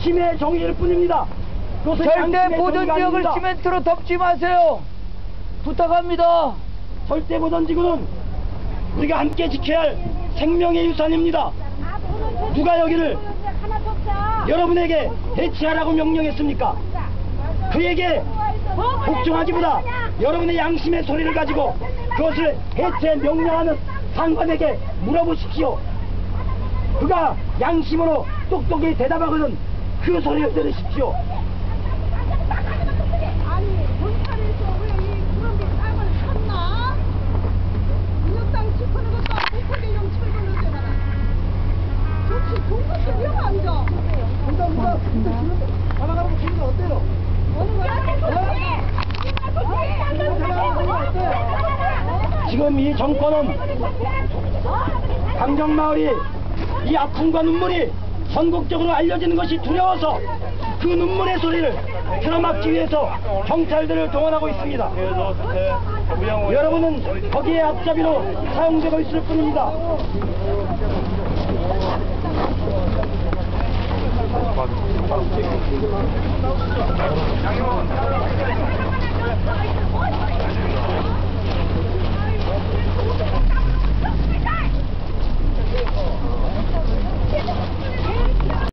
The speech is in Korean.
심의 정의일 뿐입니다. 절대 보전 지역을. 시멘트로 덮지 마세요. 부탁합니다. 절대 보전 지구는 우리가 함께 지켜야 할 생명의 유산입니다. 누가 여기를 여러분에게 해체하라고 명령했습니까? 그에게 복종하기보다 여러분의 양심의 소리를 가지고 그것을 해체 명령하는 상관에게 물어보십시오. 그가 양심으로 똑똑히 대답하거든 그 소리를 들으십시오. 아니, 왜이 그런 게 땅을 샀나? 것도? 좋지, 좋은 것도 지금 어때요? 이 정권은 강정마을이 이 아픔과 눈물이 전국적으로 알려지는 것이 두려워서 그 눈물의 소리를 틀어막기 위해서 경찰들을 동원하고 있습니다. 여러분은 거기에 앞잡이로 사용되고 있을 뿐입니다.